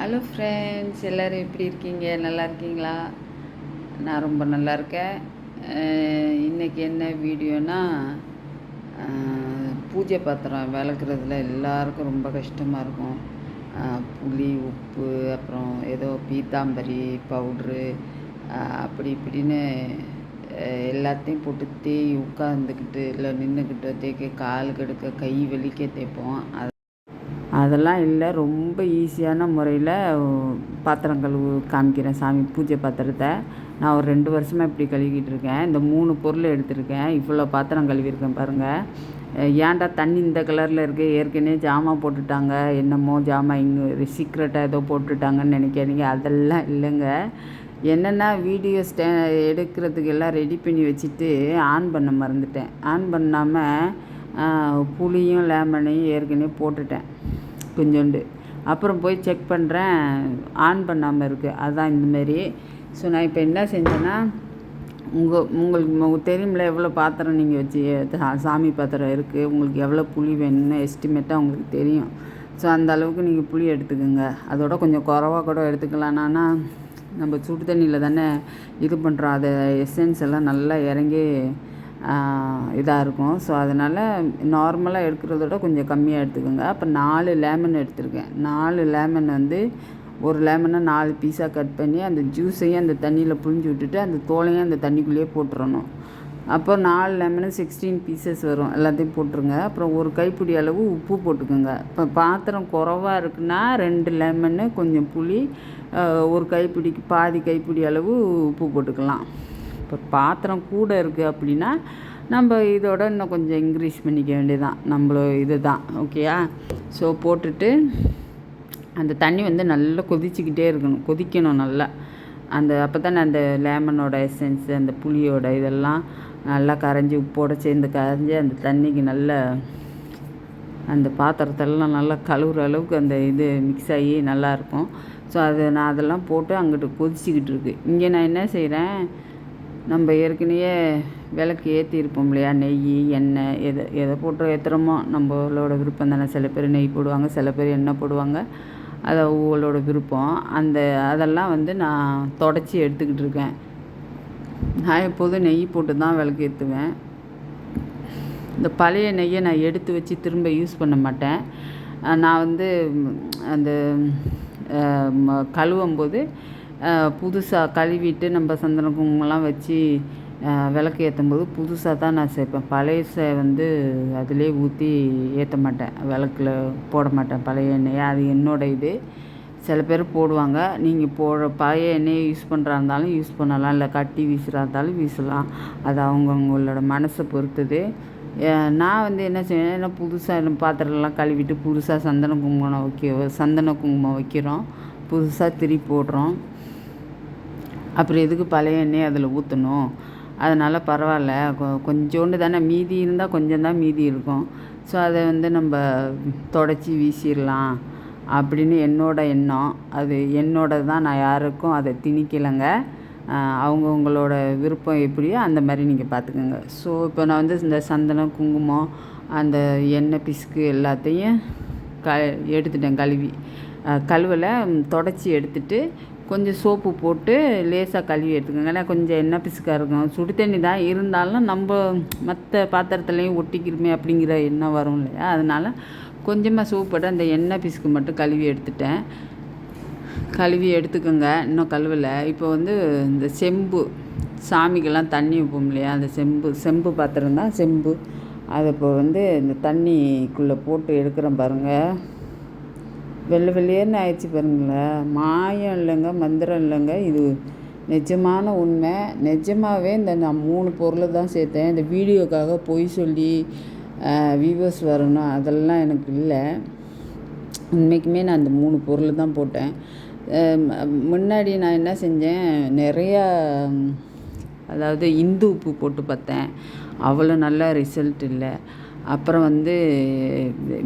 Hello friends எல்லோரும் எப்படி இருக்கீங்க? நல்லா இருக்கீங்களா? நான் ரொம்ப நல்லா இருக்கேன். இன்றைக்கி இன்னைக்கு என்ன வீடியோனா பூஜை பாத்திரம் விளக்குறதுல எல்லாருக்கும் ரொம்ப கஷ்டமாக இருக்கும். புளி உப்பு அப்புறம் ஏதோ பீத்தாம்பரி பவுட்ரு அப்படி இப்படின்னு எல்லாத்தையும் போட்டு தேய் உட்காந்துக்கிட்டு இல்லை நின்றுக்கிட்டு தேய்க்க கால் கெடுக்க கை வலிக்க தேய்ப்போம். அது அதெல்லாம் இல்லை. ரொம்ப ஈஸியான முறையில் பாத்திரம் கழுவு காமிக்கிறேன் சாமி பூஜை பாத்திரத்தை. நான் ஒரு ரெண்டு வருஷமாக இப்படி கழுவிக்கிட்டு இருக்கேன். இந்த மூணு பொருள் எடுத்திருக்கேன். இவ்வளோ பாத்திரம் கழுவிருக்கேன் பாருங்கள் ஏன்டா தண்ணி இந்த கலரில் இருக்குது ஏற்கனவே ஜாமான் போட்டுட்டாங்க. என்னமோ ஜாமான் இங்கே சீக்ரெட்டாக ஏதோ போட்டுட்டாங்கன்னு நினைக்காதீங்க. அதெல்லாம் இல்லைங்க. என்னென்னா வீடியோ ஸ்டே எடுக்கிறதுக்கு எல்லாம் ரெடி பண்ணி வச்சுட்டு ஆன் பண்ண மறந்துட்டேன். ஆன் பண்ணாமல் புளியும் லெமனையும் ஏற்கனவே போட்டுட்டேன். கொஞ்சோண்டு. அப்புறம் போய் செக் பண்ணுறேன் ஆன் பண்ணாமல் இருக்குது அதுதான் இந்தமாரி ஸோ நான் இப்போ என்ன செஞ்சேன்னா உங்கள் உங்களுக்கு உங்களுக்கு தெரியுமில்ல எவ்வளோ பாத்திரம் நீங்கள் வச்சு சா- சாமி பாத்திரம் இருக்குது உங்களுக்கு எவ்வளோ புளி வேணும்னு எஸ்டிமேட்டாக உங்களுக்கு தெரியும். ஸோ அந்த அளவுக்கு நீங்கள் புளி எடுத்துக்கோங்க. அதோட கொஞ்சம் குறவாக கூட எடுத்துக்கலாம்னா நம்ம சுடு தண்ணியில் தானே இது பண்ணுறோம் அதை எசன்ஸ் எல்லாம் நல்லா இறங்கி இதாக இருக்கும். ஸோ அதனால் நார்மலாக எடுக்கிறத விட கொஞ்சம் கம்மியாக எடுத்துக்கோங்க. அப்போ நாலு லேமன் எடுத்திருக்கேன். நாலு லேமன் வந்து ஒரு லெமனை நாலு பீஸாக கட் பண்ணி அந்த ஜூஸையும் அந்த தண்ணியில் புழிஞ்சு விட்டுட்டு அந்த தோலையும் அந்த தண்ணிக்குள்ளேயே போட்டுறணும். அப்போ நாலு லெமனு சிக்ஸ்டீன் பீசஸ் வரும். எல்லாத்தையும் போட்டுருங்க. அப்புறம் ஒரு கைப்பிடி அளவு உப்பு போட்டுக்கோங்க. இப்போ பாத்திரம் குறவாக இருக்குன்னா ரெண்டு லெமனு கொஞ்சம் புளி ஒரு கைப்பிடிக்கு பாதி கைப்பிடி அளவு உப்பு போட்டுக்கலாம். இப்போ பாத்திரம் கூட இருக்குது அப்படின்னா நம்ம இதோட இன்னும் கொஞ்சம் இன்க்ரீஸ் பண்ணிக்க வேண்டியதுதான். நம்மளோ இது தான் ஓகேயா ஸோ போட்டுட்டு அந்த தண்ணி வந்து நல்லா கொதிச்சுக்கிட்டே இருக்கணும். கொதிக்கணும் நல்லா. அந்த அப்போ தானே அந்த லேமனோட எசன்ஸ் அந்த புளியோட இதெல்லாம் நல்லா கரைஞ்சி உப்போடு சேர்ந்து கரைஞ்சி அந்த தண்ணிக்கு நல்ல அந்த பாத்திரத்தெல்லாம் நல்லா கழுவுற அளவுக்கு அந்த இது மிக்ஸ் ஆகி நல்லாயிருக்கும் ஸோ அது நான் அதெல்லாம் போட்டு அங்கிட்டு கொதிச்சிக்கிட்டு இருக்கு. இங்கே நான் என்ன செய்கிறேன் நம்ம ஏற்கனவே விளக்கு ஏற்றிருப்போம் இல்லையா? நெய் எண்ணெய் எதை எதை போட்டு ஏற்றுறோமோ நம்மளோட விருப்பம் தானே. சில பேர் நெய் போடுவாங்க சில பேர் எண்ணெய் போடுவாங்க. அது அவங்களோட விருப்பம். அந்த அதெல்லாம் வந்து நான் தொடச்சி எடுத்துக்கிட்டு இருக்கேன். நான் எப்போதும் நெய் போட்டு தான் விளக்கு ஏற்றுவேன் இந்த பழைய நெய்யை நான் எடுத்து வச்சு திரும்ப யூஸ் பண்ண மாட்டேன். நான் வந்து அந்த கழுவும் போது புதுசாக கழுவிட்டு நம்ம சந்தன குங்குமம்லாம் வச்சு விளக்கு விளக்கு ஏற்றும்போது புதுசாக தான் நான் சேர்ப்பேன் பழையசை வந்து அதிலே ஊற்றி ஏற்ற மாட்டேன். விளக்குல போட மாட்டேன். பழைய எண்ணெயை. அது என்னோட இது. சில பேர் போடுவாங்க. நீங்கள் போடுற பழைய எண்ணெயை யூஸ் பண்ணுறா இருந்தாலும் யூஸ் பண்ணலாம். இல்லை கட்டி வீசுகிறா இருந்தாலும் வீசலாம். அது அவங்கவுங்களோட மனசை பொறுத்தது. நான் வந்து என்ன செய்வேன்? ஏன்னா புதுசாக பாத்திரம்லாம் கழுவிட்டு புதுசாக சந்தன குங்குமம் வைக்க சந்தன குங்குமம் வைக்கிறோம். புதுசாக திரி போடுறோம். அப்புறம் எதுக்கு பழைய எண்ணெய் அதில் ஊற்றணும் அதனால் பரவாயில்ல. கொ- கொஞ்சோண்டு தானே. மீதி இருந்தால் கொஞ்சம் தான் மீதி இருக்கும். ஸோ அதை வந்து நம்ம தொடச்சி வீசிடலாம் அப்படின்னு என்னோடய எண்ணம். அது என்னோட தான். நான் யாருக்கும் அதை திணிக்கலைங்க. அவங்கவுங்களோட விருப்பம் எப்படியோ அந்த மாதிரி நீங்கள் பார்த்துக்கோங்க. ஸோ இப்போ நான் வந்து இந்த சந்தனம் குங்குமம் அந்த எண்ணெய் பிசுக்கு எல்லாத்தையும் க எடுத்துட்டேன் கழுவி. கழுவில் தொடச்சி எடுத்துட்டு கொஞ்சம் சோப்பு போட்டு லேசாக கழுவி எடுத்துக்கோங்க. ஏன்னா கொஞ்சம் எண்ணெய் பிசுக்காக இருக்கும். சுடு தண்ணி தான் இருந்தாலும் நம்ம மற்ற பாத்திரத்துலேயும் ஒட்டிக்கிறோமே அப்படிங்கிற எண்ணம் வரும் இல்லையா? அதனால் கொஞ்சமாக சோப்பு போட்டு அந்த எண்ணெய் பிசுக்கு மட்டும் கழுவி எடுத்துட்டேன். கழுவி எடுத்துக்கோங்க. இன்னும் கழுவலை. இப்போ வந்து இந்த செம்பு சாமிக்கெல்லாம் தண்ணி வைப்போம் இல்லையா? அந்த செம்பு செம்பு பாத்திரம் தான் செம்பு. அதை இப்போ வந்து இந்த தண்ணிக்குள்ளே போட்டு எடுக்கிறேன் பாருங்கள் வெள்ளை வெள்ளையர்னு ஆயிடுச்சு பாருங்களேன். மாயம் இல்லைங்க மந்திரம் இல்லைங்க. இது நிஜமான உண்மை. நிஜமாகவே இந்த நான் மூணு பொருளை தான் சேர்த்தேன். இந்த வீடியோக்காக பொய் சொல்லி வியூவர்ஸ் வரணும் அதெல்லாம் எனக்கு இல்லை. உண்மைக்குமே நான் இந்த மூணு பொருள் தான் போட்டேன். முன்னாடி நான் என்ன செஞ்சேன் நிறையா அதாவது இந்து உப்பு போட்டு பார்த்தேன் அவ்வளோ நல்ல ரிசல்ட் இல்லை. அப்புறம் வந்து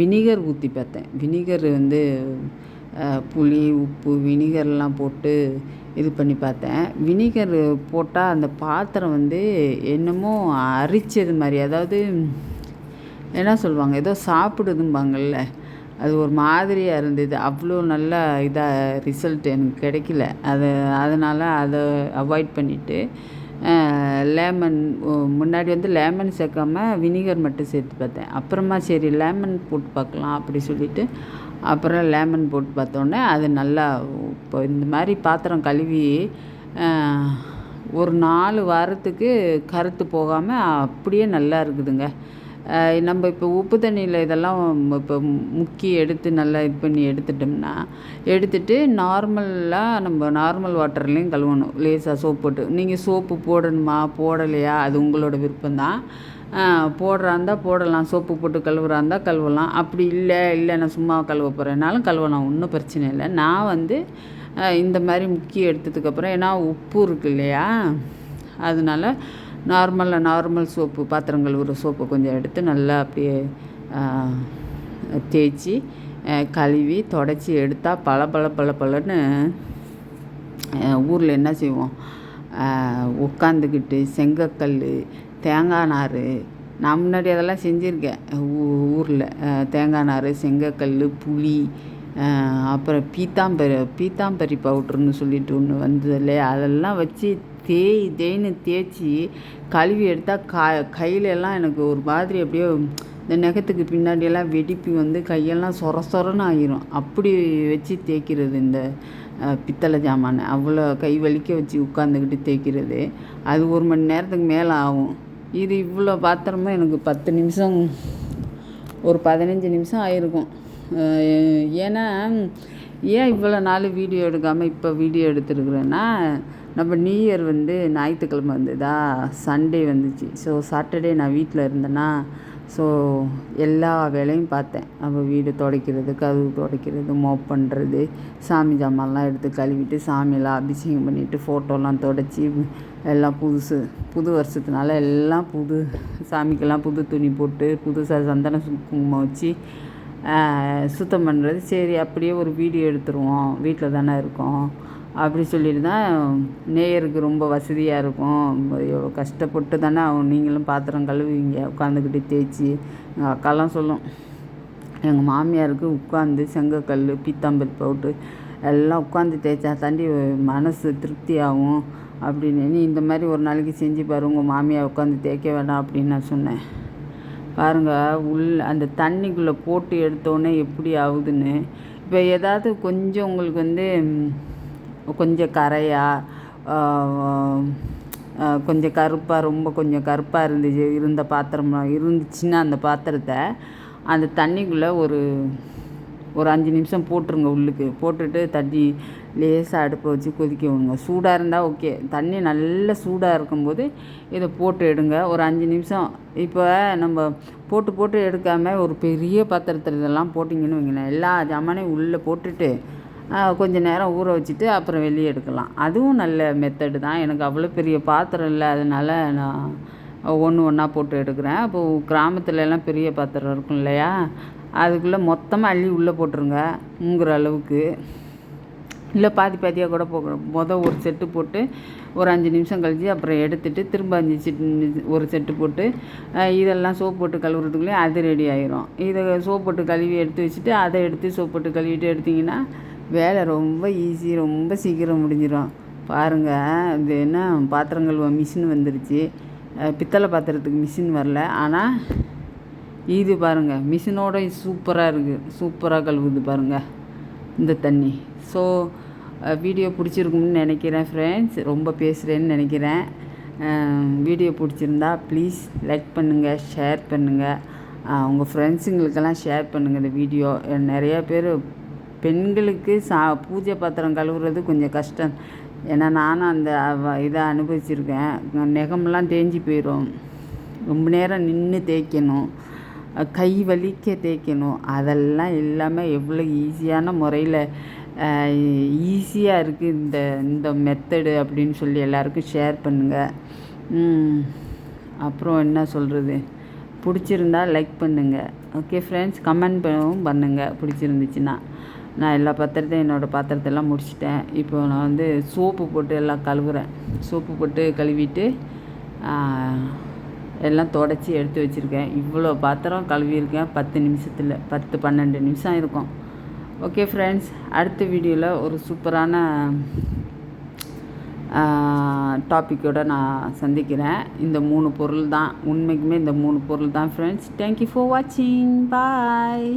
வினிகர் ஊற்றி பார்த்தேன் வினிகர் வந்து புளி உப்பு வினிகர்லாம் போட்டு இது பண்ணி பார்த்தேன் வினிகர் போட்டால் அந்த பாத்திரம் வந்து என்னமோ அரிச்சது மாதிரி அதாவது என்ன சொல்லுவாங்க ஏதோ சாப்பிடுதும்பாங்கள்ல அது ஒரு மாதிரியாக இருந்தது. அவ்வளோ நல்ல இதாக ரிசல்ட் எனக்கு கிடைக்கல. அது அதனால் அதை அவாய்ட் பண்ணிவிட்டு லேமன் முன்னாடி வந்து லேமன் சேர்க்காம வினிகர் மட்டும் சேர்த்து பார்த்தேன். அப்புறமா சரி லேமன் போட்டு பார்க்கலாம் அப்படி சொல்லிவிட்டு அப்புறம் லேமன் போட்டு பார்த்தோன்னே அது நல்லா இப்போ இந்த மாதிரி பாத்திரம் கழுவி ஒரு நாலு வாரத்துக்கு கருத்து போகாமல் அப்படியே நல்லா இருக்குதுங்க. நம்ம இப்போ உப்பு தண்ணியில் இதெல்லாம் இப்போ முக்கி எடுத்து நல்லா இது பண்ணி எடுத்துட்டோம்னா எடுத்துட்டு நார்மலாக நம்ம நார்மல் வாட்டர்லேயும் கழுவணும். லேசாக சோப் போட்டு. நீங்கள் சோப்பு போடணுமா? போடலையா? அது உங்களோட விருப்பம்தான். போடுறா இருந்தால் போடலாம். சோப்பு போட்டு கழுவுறாந்தா இருந்தால் கழுவலாம். அப்படி இல்லை இல்லை நான் சும்மா கழுவ போகிறேன்னாலும் கழுவலாம். ஒன்றும் பிரச்சனை இல்லை. நான் வந்து இந்த மாதிரி முக்கி எடுத்ததுக்கப்புறம் ஏன்னா உப்பு இருக்கு இல்லையா? அதனால நார்மலாக நார்மல் சோப்பு பாத்திரம் கழுவுற சோப்பை கொஞ்சம் எடுத்து நல்லா அப்படியே தேய்ச்சி கழுவி தொடச்சி எடுத்தால் பல பல பல பலன்னு ஊரில் என்ன செய்வோம்? உட்காந்துக்கிட்டு செங்கக்கல் தேங்காய் நார் நான் முன்னாடி அதெல்லாம் செஞ்சுருக்கேன். ஊரில் தேங்காய் நார் செங்கக்கல் புளி அப்புறம் பீத்தாம்பரி பீத்தாம்பரி பவுட்ருன்னு சொல்லிட்டு ஒன்று வந்தது இல்லையா அதெல்லாம் வச்சு தேய் தேய்னு தேய்ச்சி கழுவி எடுத்தால் கா கையிலெல்லாம் எனக்கு ஒரு மாதிரி அப்படியே இந்த நெகத்துக்கு பின்னாடியெல்லாம் வெடிப்பு வந்து கையெல்லாம் சொர சொரன்னு ஆகிரும். அப்படி வச்சு தேய்க்கிறது இந்த பித்தளை ஜாமானை. அவ்வளோ கை வலிக்க வச்சு உட்காந்துக்கிட்டு தேய்க்கிறது. அது ஒரு மணி நேரத்துக்கு மேலே ஆகும். இது இவ்வளோ பாத்திரமும் எனக்கு பத்து நிமிஷம் ஒரு பதினஞ்சு நிமிஷம் ஆயிருக்கும். ஏன்னா ஏன் இவ்வளோ நாள் வீடியோ எடுக்காமல் இப்போ வீடியோ எடுத்துருக்குறேன்னா நம்ம நியூ இயர் வந்து ஞாயிற்றுக்கிழம வந்ததா? சண்டே வந்துச்சு. ஸோ சாட்டர்டே நான் வீட்டில் இருந்தேன்னா ஸோ எல்லா வேலையும் பார்த்தேன். நம்ம வீடு துடைக்கிறது கதவு துடைக்கிறது மோப் பண்ணுறது சாமி ஜாமான்லாம் எடுத்து கழுவிட்டு சாமியெல்லாம் அபிஷேகம் பண்ணிவிட்டு ஃபோட்டோலாம் துடைச்சி எல்லாம் புதுசு புது வருஷத்துனால எல்லாம் புது சாமிக்கெல்லாம் புது துணி போட்டு புதுசாக சந்தன குங்குமம் வச்சு சுத்தம் பண்ணுறது சரி அப்படியே ஒரு வீடியோ எடுத்துருவோம். வீட்டில் தானே இருக்கோம். அப்படி சொல்லிட்டு தான் நேயருக்கு ரொம்ப வசதியாக இருக்கும். எவ்வளோ கஷ்டப்பட்டு தானே அவன் நீங்களும் பாத்திரம் கழுவுவீங்க உட்காந்துக்கிட்டு தேய்ச்சி. எங்கள் அக்காலாம் சொல்லும். எங்கள் மாமியாருக்கு உட்காந்து செங்கக்கல் பீத்தாம்பரி போட்டு எல்லாம் உட்காந்து தேய்ச்சா தாண்டி மனசு திருப்தியாகும் அப்படின்னு. நீ இந்த மாதிரி ஒரு நாளைக்கு செஞ்சு பாரு உங்கள் மாமியார் உட்காந்து தேய்க்க வேண்டாம் அப்படின்னு நான் சொன்னேன். பாருங்கள் உள் அந்த தண்ணிக்குள்ளே போட்டு எடுத்தோடனே எப்படி ஆகுதுன்னு. இப்போ ஏதாவது கொஞ்சம் உங்களுக்கு வந்து கொஞ்சம் கரையாக கொஞ்சம் கருப்பாக ரொம்ப கொஞ்சம் கருப்பாக இருந்துச்சு இருந்த பாத்திரம் இருந்துச்சுன்னா அந்த பாத்திரத்தை அந்த தண்ணிக்குள்ளே ஒரு ஒரு அஞ்சு நிமிஷம் போட்டுருங்க உள்ளுக்கு. போட்டுட்டு தண்ணி லேசாக அடுப்பை வச்சு கொதிக்க விடுங்க. சூடாக இருந்தால் ஓகே. தண்ணி நல்ல சூடாக இருக்கும்போது இதை போட்டு எடுங்க. ஒரு அஞ்சு நிமிஷம். இப்போ நம்ம போட்டு போட்டு எடுக்காமல் ஒரு பெரிய பாத்திரத்தில் இதெல்லாம் போட்டிங்கன்னு வைங்களேன். எல்லா ஜாமானையும் உள்ளே போட்டுட்டு கொஞ்சம் நேரம் ஊற வச்சுட்டு அப்புறம் வெளியே எடுக்கலாம். அதுவும் நல்ல மெத்தடு தான். எனக்கு அவ்வளோ பெரிய பாத்திரம் இல்லை. அதனால் நான் ஒன்று ஒன்றா போட்டு எடுக்கிறேன். அப்போது கிராமத்துலலாம் பெரிய பாத்திரம் இருக்கும் இல்லையா? அதுக்குள்ளே மொத்தமாக அள்ளி உள்ளே போட்டுருங்க. மூங்குற அளவுக்கு. இல்லை பாதி பாதியாக கூட போக மொதல் ஒரு செட்டு போட்டு ஒரு அஞ்சு நிமிஷம் கழித்து அப்புறம் எடுத்துட்டு திரும்ப அஞ்சு செட்டு ஒரு செட்டு போட்டு இதெல்லாம் சோப் போட்டு கழுவுறதுக்குள்ளேயே அது ரெடி ஆயிரும். இதை சோப் போட்டு கழுவி எடுத்து வச்சுட்டு அதை எடுத்து சோப் போட்டு கழுவிட்டு எடுத்திங்கன்னா வேலை ரொம்ப ஈஸி ரொம்ப சீக்கிரம் முடிஞ்சிடும் பாருங்கள் இது என்ன பாத்திரங்கள் மிஷின் வந்துருச்சு. பித்தளை பாத்திரத்துக்கு மிஷின் வரல. ஆனால் இது பாருங்கள் மிஷினோட சூப்பராக இருக்குது சூப்பராக கழுவுது பாருங்கள் இந்த தண்ணி. ஸோ வீடியோ பிடிச்சிருக்கும்னு நினைக்கிறேன் ஃப்ரெண்ட்ஸ் ரொம்ப பேசுகிறேன்னு நினைக்கிறேன். வீடியோ பிடிச்சிருந்தா ப்ளீஸ் லைக் பண்ணுங்கள் ஷேர் பண்ணுங்கள் உங்கள் ஃப்ரெண்ட்ஸுங்களுக்கெல்லாம் ஷேர் பண்ணுங்கள் இந்த வீடியோ நிறையா பேர் பெண்களுக்கு சா பூஜை பாத்திரம் கழுவுறது கொஞ்சம் கஷ்டம். ஏன்னா நானும் அந்த இதை அனுபவிச்சிருக்கேன். நெகமெல்லாம் தேஞ்சு போயிடும் ரொம்ப நேரம் நின்று தேய்க்கணும். கை வலிக்க தேய்க்கணும். அதெல்லாம் இல்லாமல் எவ்வளோ ஈஸியான முறையில் ஈஸியாக இருக்குது இந்த இந்த மெத்தடு அப்படின்னு சொல்லி எல்லாருக்கும் ஷேர் பண்ணுங்கள் அப்புறம் என்ன சொல்கிறது பிடிச்சிருந்தா லைக் பண்ணுங்கள் ஓகே ஃப்ரெண்ட்ஸ் கமெண்ட் பண்ணவும் பண்ணுங்கள் பிடிச்சிருந்துச்சுன்னா. நான் எல்லா பாத்திரத்தையும் என்னோடய பாத்திரத்தெல்லாம் முடிச்சிட்டேன். இப்போ நான் வந்து சோப்பு போட்டு எல்லாம் கழுவுறேன். சோப்பு போட்டு கழுவிட்டு எல்லாம் தொடச்சி எடுத்து வச்சுருக்கேன். இவ்வளோ பாத்திரம் கழுவியிருக்கேன். பத்து நிமிஷத்தில் பத்து பன்னெண்டு நிமிஷம் இருக்கும் ஓகே ஃப்ரெண்ட்ஸ் அடுத்த வீடியோவில் ஒரு சூப்பரான டாப்பிக்கோடு நான் சந்திக்கிறேன். இந்த மூணு பொருள் தான். உண்மைக்குமே இந்த மூணு பொருள் தான் ஃப்ரெண்ட்ஸ். தேங்க்யூ ஃபார் வாட்சிங் பாய்